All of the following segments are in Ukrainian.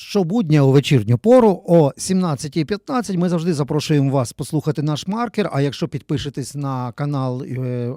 Щобудня у вечірню пору о 17.15 ми завжди запрошуємо вас послухати наш маркер. А якщо підпишетесь на канал е,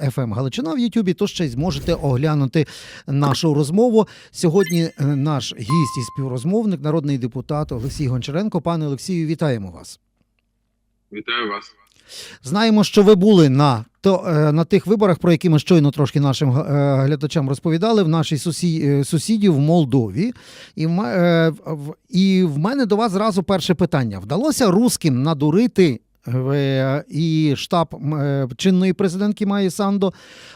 FM Галичина в Ютубі, то ще й зможете оглянути нашу розмову. Сьогодні е, наш гість і співрозмовник, народний депутат Олексій Гончаренко. Пане Олексію, вітаємо вас. Вітаю вас. Знаємо, що ви були на то е, на тих виборах, про які ми щойно трошки нашим е, глядачам розповідали, в нашій сусі, е, сусіді в Молдові. І в, і в мене до вас зразу перше питання: вдалося русським надурити і штаб е, чинної президентки Майї Сандо,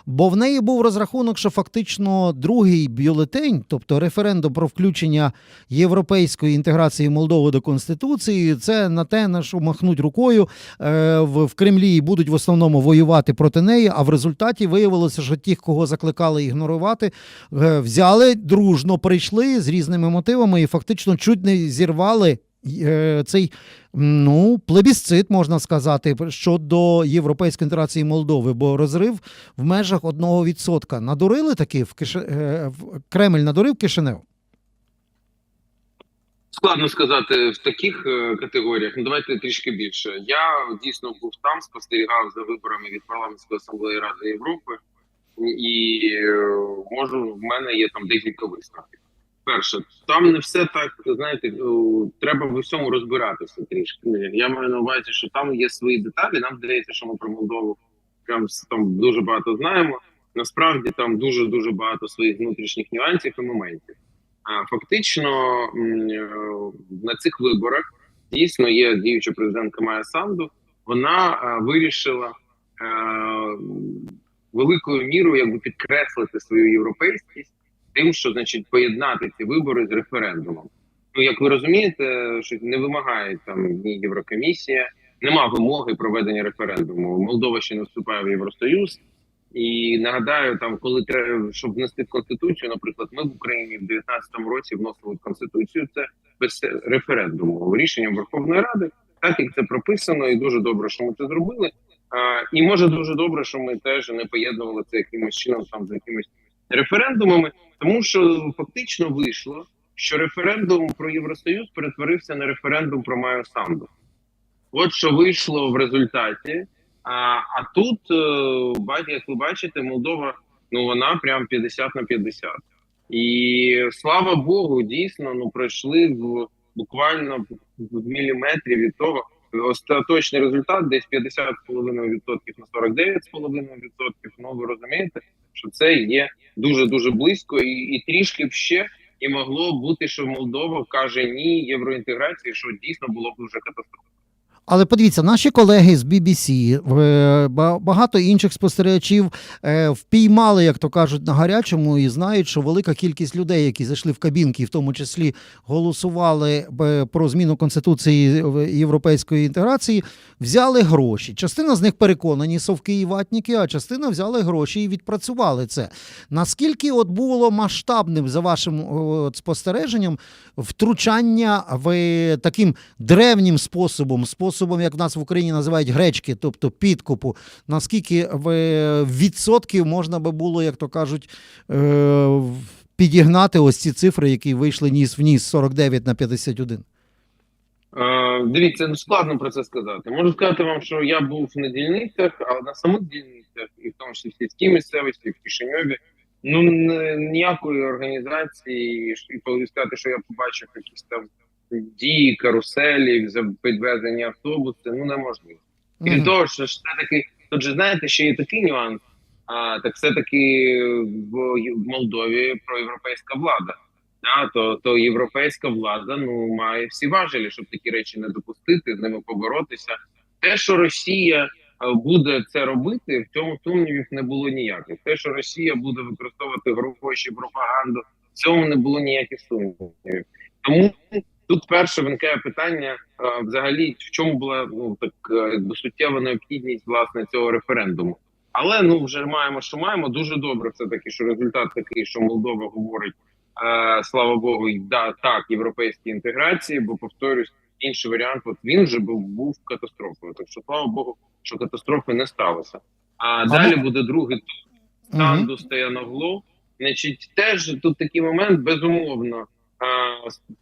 бо в неї був розрахунок, що фактично другий бюлетень, тобто референдум про включення європейської інтеграції Молдови до Конституції, це на те, на що махнуть рукою е, в, Кремлі і будуть в основному воювати проти неї. А в результаті виявилося, що ті, кого закликали ігнорувати, е, взяли дружно, прийшли з різними мотивами і фактично чуть не зірвали. Е, Цей ну плебісцит можна сказати щодо європейської інтеграції Молдови, бо розрив в межах одного відсотка. Надурили таки в Кише... е, Кремль надурив Кишинев. Складно сказати в таких е, категоріях. Ну давайте трішки більше. Я дійсно був там, спостерігав за виборами від парламентської асамблеї Ради Європи, і можу в мене є там декілька висновків. Перше, там не все так знаєте, треба в усьому розбиратися трішки. Я маю на увазі, що там є свої деталі. Нам здається, що ми про Молдову прям там дуже багато знаємо. Насправді там дуже дуже багато своїх внутрішніх нюансів і моментів. А фактично е, на цих виборах дійсно є діюча президентка Майя Санду. Вона вирішила великою мірою якби підкреслити свою європейськість тим, що значить поєднати ці вибори з референдумом. Ну як ви розумієте, що не вимагає там ні Єврокомісія, нема вимоги проведення референдуму. Молдова ще не вступає в Євросоюз. І нагадаю, там, коли треба, щоб внести в конституцію, наприклад, ми в Україні в 19-му році вносили в конституцію це без референдуму рішенням Верховної Ради, так як це прописано, і дуже добре, що ми це зробили. А, і може дуже добре, що ми теж не поєднували це якимось чином там з якимись референдумами, тому що фактично вийшло, що референдум про Євросоюз перетворився на референдум про Майю Санду. От що вийшло в результаті. А, а тут, е, як ви бачите, Молдова, ну вона прям 50 на 50. І слава Богу, дійсно, ну пройшли в буквально в міліметрі від того. Остаточний результат десь 50,5% на 49,5%. Ну ви розумієте, що це є дуже дуже близько, і, і трішки б ще і могло бути, що Молдова каже ні євроінтеграції, що дійсно було б дуже катастрофа. Але подивіться, наші колеги з BBC, е, ба- багато інших спостерігачів е, впіймали, як то кажуть, на гарячому, і знають, що велика кількість людей, які зайшли в кабінки, в тому числі голосували е, про зміну конституції європейської інтеграції, взяли гроші. Частина з них переконані совки і ватніки, а частина взяли гроші і відпрацювали це. Наскільки от було масштабним за вашим спостереженням втручання в е, таким древнім способом, способом, як в нас в Україні називають гречки, тобто підкупу, наскільки е, відсотків можна би було, як то кажуть, е, підігнати ось ці цифри, які вийшли ніс в ніс 49 на 51? Е, дивіться, ну складно про це сказати. Можу сказати вам, що я був на дільницях, але на самих дільницях, і в тому числі в сільській місцевості, в Кишиньові, ну ніякої організації, і сказати, що я побачив якісь там дії, каруселі, за підвезення автобуси, ну неможливо. Крім Мгм. того, що ж все таки, тут же знаєте, ще є такий нюанс. А так все таки в в Молдові проєвропейська влада. А, то, то європейська влада ну має всі важелі, щоб такі речі не допустити, з ними поборотися. Те, що Росія буде це робити, в цьому сумнівів не було ніяких. Те, що Росія буде використовувати гроші, пропаганду, в цьому не було ніяких сумнівів. Тому тут перше виникає питання: е, взагалі, в чому була ну так е, якби суттєва необхідність власне цього референдуму. Але ну вже маємо, що маємо. Дуже добре, все таки, що результат такий, що Молдова говорить. Е, слава Богу, й да так європейській інтеграції, бо повторюсь, інший варіант, от він вже був був катастрофою. Так що слава Богу, що катастрофи не сталося. А далі буде другий тур. Мгм. Санду Стояногло. Значить, теж тут такий момент, безумовно.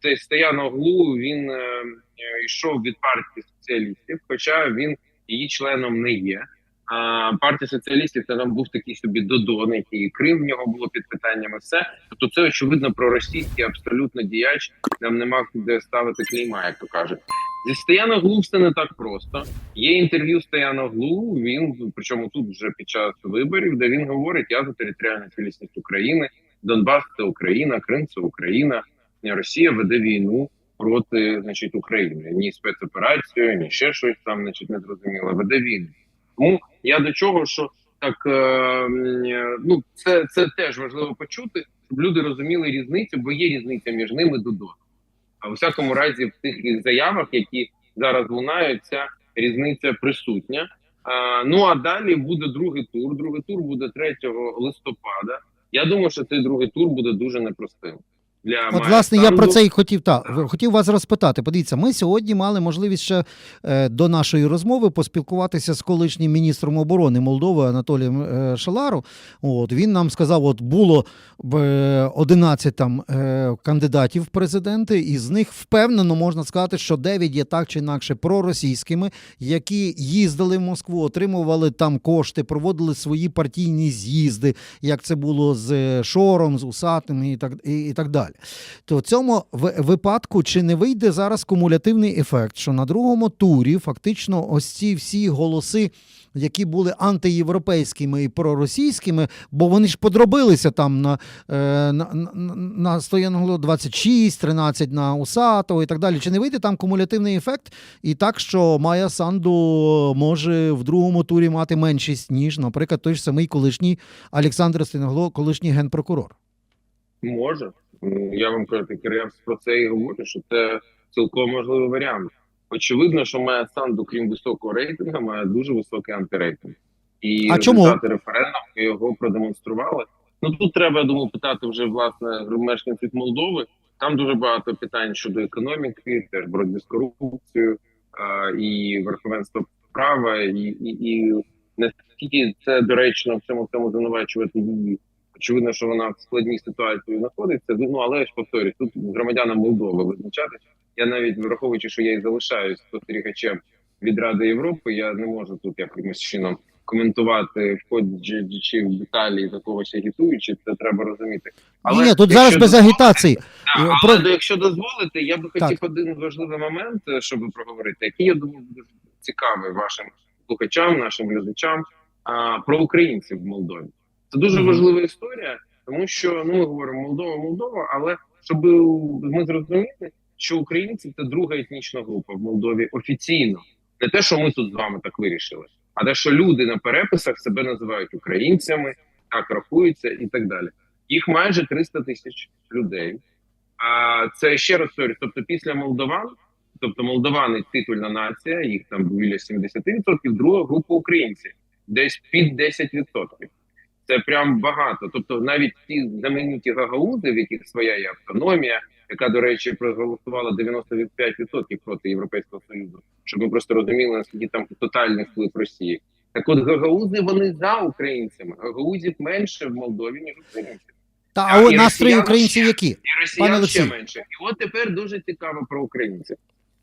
Цей Стояноглу він е, е, йшов від партії соціалістів, хоча він її членом не є. А партія соціалістів це там був такий собі Додон, який Крим в нього було під питаннями. Все тобто, це очевидно проросійський абсолютно діяч. Нам нема де ставити клейма, як то кажуть. Зі Стояноглу все не так просто. Є інтерв'ю Стояноглу. Він причому тут вже під час виборів, де він говорить: я за територіальну цілісність України, Донбас це Україна, Крим це Україна. Росія веде війну проти значить України. Ні спецоперацію, ні ще щось там, значить, не зрозуміло. Веде війну. Тому я до чого, що так е, ну це, це теж важливо почути, щоб люди розуміли різницю, бо є різниця між ними до до. А у всякому разі, в тих заявах, які зараз лунають, ця різниця присутня. А, ну а далі буде другий тур. Другий тур буде 3 листопада. Я думаю, що цей другий тур буде дуже непростим. Для От, власне, я про це і хотів та хотів вас розпитати. Подивіться, ми сьогодні мали можливість ще е, до нашої розмови поспілкуватися з колишнім міністром оборони Молдови Анатолієм е, Шалару. От він нам сказав: от було б, е, 11 там е, кандидатів в президенти, і з них впевнено можна сказати, що 9 є так чи інакше проросійськими, які їздили в Москву, отримували там кошти, проводили свої партійні з'їзди, як це було з е, Шором, з Усатим і так, і, і так далі. То в цьому випадку чи не вийде зараз кумулятивний ефект, що на другому турі фактично ось ці всі голоси, які були антиєвропейськими і проросійськими, бо вони ж подробилися там на, е, на, на, Стоянгло 26, 13 на Усатого і так далі. Чи не вийде там кумулятивний ефект? І так, що Майя Санду може в другому турі мати меншість, ніж, наприклад, той ж самий колишній Олександр Стояногло, колишній генпрокурор. Може. Я вам кажу, я про це і говорю, що це цілком можливий варіант. Очевидно, що має Санду, крім високого рейтингу, має дуже високий антирейтинг. І А чому? результати референдуму його продемонстрували. Ну тут треба, я думаю, питати вже власне мешканців Молдови. Там дуже багато питань щодо економіки, теж боротьби з корупцією а, і верховенства права, і, і, і наскільки це доречно в цьому в цьому звинувачувати її. Очевидно, що вона в складній ситуації знаходиться. Ну але я ж повторюсь, тут громадянам Молдови визначатися. Я навіть враховуючи, що я і залишаюсь спостерігачем від Ради Європи, я не можу тут якимось чином коментувати входячи в деталі за когось агітуючи. Це треба розуміти. Ні, ні, тут зараз без агітації. Так, але про- якщо дозволите, я би хотів Так. один важливий момент, е, щоб проговорити, який я думаю буде цікавий вашим слухачам, нашим глядачам про українців в Молдові. Це дуже важлива історія, тому що ну ми говоримо Молдова, Молдова, але щоб ми зрозуміли, що українці це друга етнічна група в Молдові офіційно, не те, що ми тут з вами так вирішили, а те, що люди на переписах себе називають українцями, так рахуються і так далі. Їх майже 300 тисяч людей. А це ще раз говорю, тобто після молдован, тобто молдовани титульна нація, їх там біля 70%, друга група українців, десь під 10%. Це прям багато. Тобто, навіть ті знамениті гагаузи, в яких своя є автономія, яка, до речі, проголосувала 95% проти Європейського Союзу, щоб ми просто розуміли, наскільки там тотальний вплив Росії. Так от гагаузи вони за українцями. Гагаузів менше в Молдові, ніж українців. Та А, і настрої українців які? І Пане ще менше. І от тепер дуже цікаво про українців.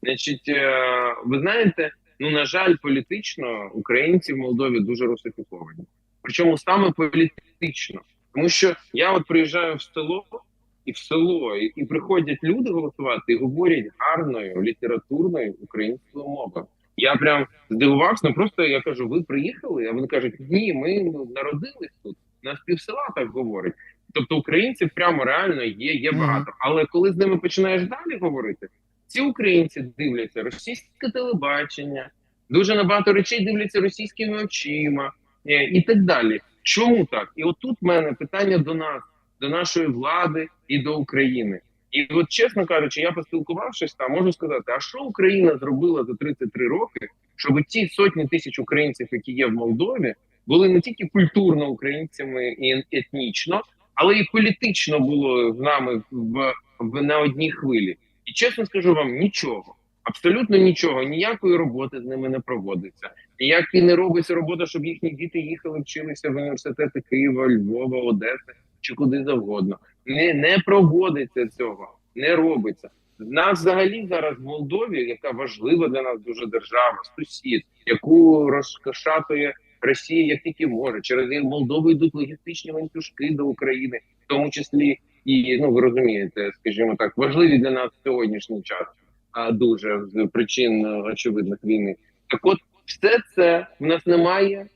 Значить, е, ви знаєте, ну на жаль, політично українці в Молдові дуже русифіковані. Причому саме політично, тому що я от приїжджаю в село, і в село, і, і приходять люди голосувати і говорять гарною літературною українською мовою. Я прям здивувався. Ну просто я кажу: ви приїхали? А вони кажуть, ні, ми народились тут. Нас півсела так говорить. Тобто українців прямо реально є, є багато. Але коли з ними починаєш далі говорити, ці українці дивляться російське телебачення, дуже набагато речей дивляться російськими очима і так далі. Чому так? І отут в мене питання до нас, до нашої влади і до України. І от, чесно кажучи, я поспілкувавшись там, можу сказати, а що Україна зробила за 33 роки, щоб ті сотні тисяч українців, які є в Молдові, були не тільки культурно українцями і етнічно, але і політично було з нами в, в на одній хвилі. І чесно скажу вам, нічого. Абсолютно нічого, ніякої роботи з ними не проводиться. Ніякі не робиться робота, щоб їхні діти їхали, вчилися в університети Києва, Львова, Одеси чи куди завгодно. Не, не проводиться цього. не робиться. В нас взагалі зараз в Молдові, яка важлива для нас дуже держава, сусід, яку розкошатує Росія як тільки може. Через Молдову йдуть логістичні ланцюжки до України, в тому числі і ну ви розумієте, скажімо так, важливі для нас в сьогоднішній час. А дуже з причин е, очевидних війни. Так, от все це в нас немає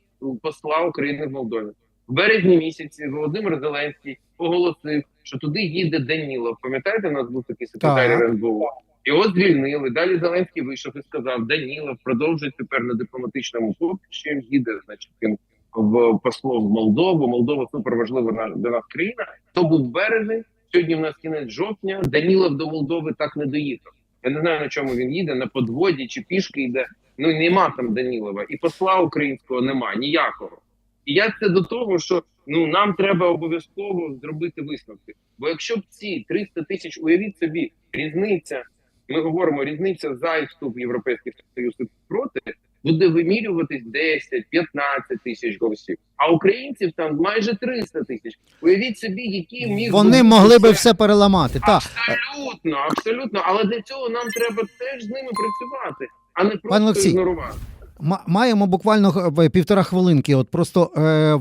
посла України в Молдові. В березні місяці Володимир Зеленський оголосив, що туди їде Данілов. Пам'ятаєте, у нас був такий секретар Так. РНБО? Його звільнили. Далі Зеленський вийшов і сказав: Данілов продовжує тепер на дипломатичному поприщі. Їде, значить, він в послом в Молдову. Молдова супер важлива для нас країна. То був березень. Сьогодні в нас кінець жовтня. Данілов до Молдови так не доїхав. Я не знаю на чому він їде, на подводі чи пішки йде. Ну нема там Данілова, і посла українського нема ніякого. І я це до того, що ну нам треба обов'язково зробити висновки. Бо якщо б ці 300 тисяч, уявіть собі, різниця, ми говоримо, різниця за вступ в Європейський Союз проти, буде вимірюватись 10, 15 тисяч голосів. А українців там майже 300 тисяч. Уявіть собі, які міг Вони могли би все переламати. Так. Абсолютно, абсолютно. Але для цього нам треба теж з ними працювати, а не просто ігнорувати. Ма- Маємо буквально півтора хвилинки. От просто е,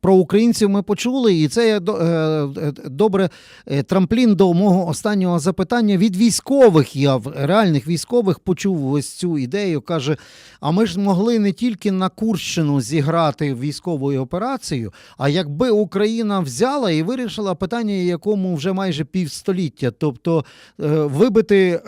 про українців ми почули, і це е, е, добре трамплін до мого останнього запитання від військових. Я реальних військових почув ось цю ідею. каже: а ми ж могли не тільки на Курщину зіграти військовою операцією, а якби Україна взяла і вирішила питання, якому вже майже півстоліття, тобто вибити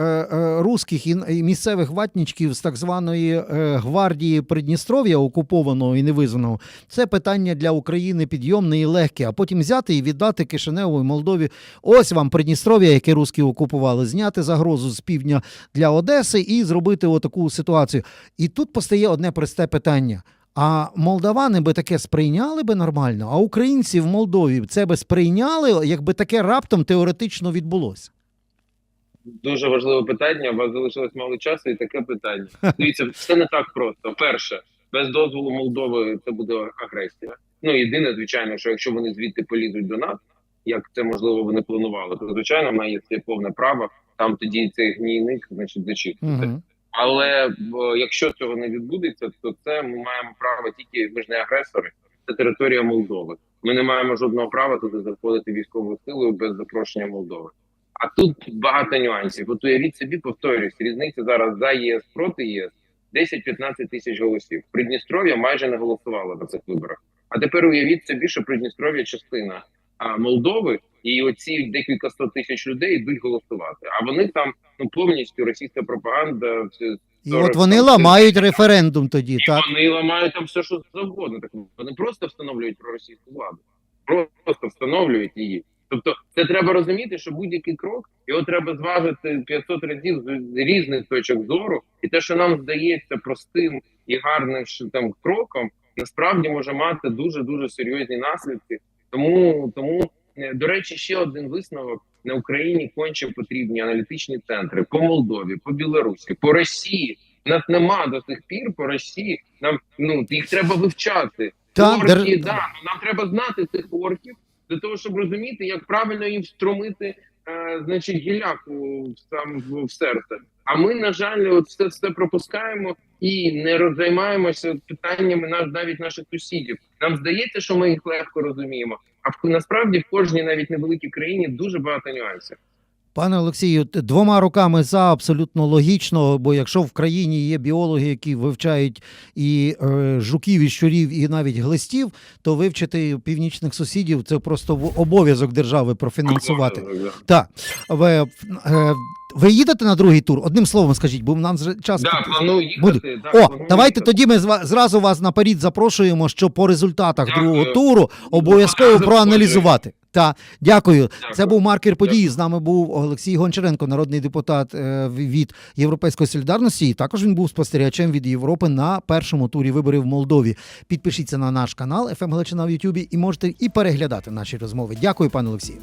русських і, місцевих ватнічків з так званої е, гвардії Придністров'я, окупованого і невизнаного, це питання для України підйомне і легке. А потім взяти і віддати Кишиневу Молдові. Ось вам Придністров'я, яке русські окупували, зняти загрозу з півдня для Одеси і зробити отаку ситуацію. І тут постає одне просте питання. А молдавани би таке сприйняли би нормально, а українці в Молдові це би сприйняли, якби таке раптом теоретично відбулося. Дуже важливе питання. У вас залишилось мало часу, і таке питання. Дивіться, все не так просто. Перше, без дозволу Молдови це буде агресія. Ну єдине, звичайно, що якщо вони звідти полізуть до нас, як це можливо вони планували, то звичайно в неї є повне право. Там тоді цей гнійник, значить, зачистити. Угу. Але е, якщо цього не відбудеться, то це ми маємо право тільки ми ж не агресори, це територія Молдови. Ми не маємо жодного права туди заходити військовою силою без запрошення Молдови. А тут багато нюансів. От уявіть собі, повторюсь, різниця зараз за ЄС проти ЄС 10-15 тисяч голосів. Придністров'я майже не голосувало на цих виборах. А тепер уявіть собі, що Придністров'я частина а, Молдови, і оці декілька сто тисяч людей йдуть голосувати. А вони там ну повністю російська пропаганда. все- І от вони там ламають референдум тоді, і так? вони ламають там все, що завгодно. Так вони просто встановлюють проросійську владу, просто встановлюють її. Тобто, це треба розуміти, що будь-який крок його треба зважити 500 разів з різних точок зору, і те, що нам здається простим і гарним що там кроком, насправді може мати дуже дуже серйозні наслідки. Тому тому е, до речі, ще один висновок на Україні конче потрібні аналітичні центри по Молдові, по Білорусі, по Росії. Нас нема до сих пір по Росії. Нам ну їх треба вивчати. Та, Орки, дер- да, ну, нам треба знати цих орків для того, щоб розуміти, як правильно їм встромити, е, значить, гіляку там в, в серце. А ми, на жаль, от все, це пропускаємо і не роззаймаємося питаннями наш навіть наших сусідів. Нам здається, що ми їх легко розуміємо. А в насправді в кожній навіть невеликій країні дуже багато нюансів. Пане Олексію, двома руками за абсолютно логічно, бо якщо в країні є біологи, які вивчають і е, жуків, і щурів, і навіть глистів, то вивчити північних сусідів це просто обов'язок держави профінансувати. Так. Ви, їдете на другий тур? Одним словом скажіть, бо нам час. Да, планую їхати. Буду. да, О, планую давайте їхати. тоді ми зразу вас наперед запрошуємо, що по результатах Дякую. другого туру обов'язково проаналізувати. Та дякую. Дякую. Це був маркер події. З нами був Олексій Гончаренко, народний депутат е, від Європейської солідарності. І також він був спостерігачем від Європи на першому турі виборів в Молдові. Підпишіться на наш канал «ФМ Галичина в Ютубі і можете і переглядати наші розмови. Дякую, пане Олексію.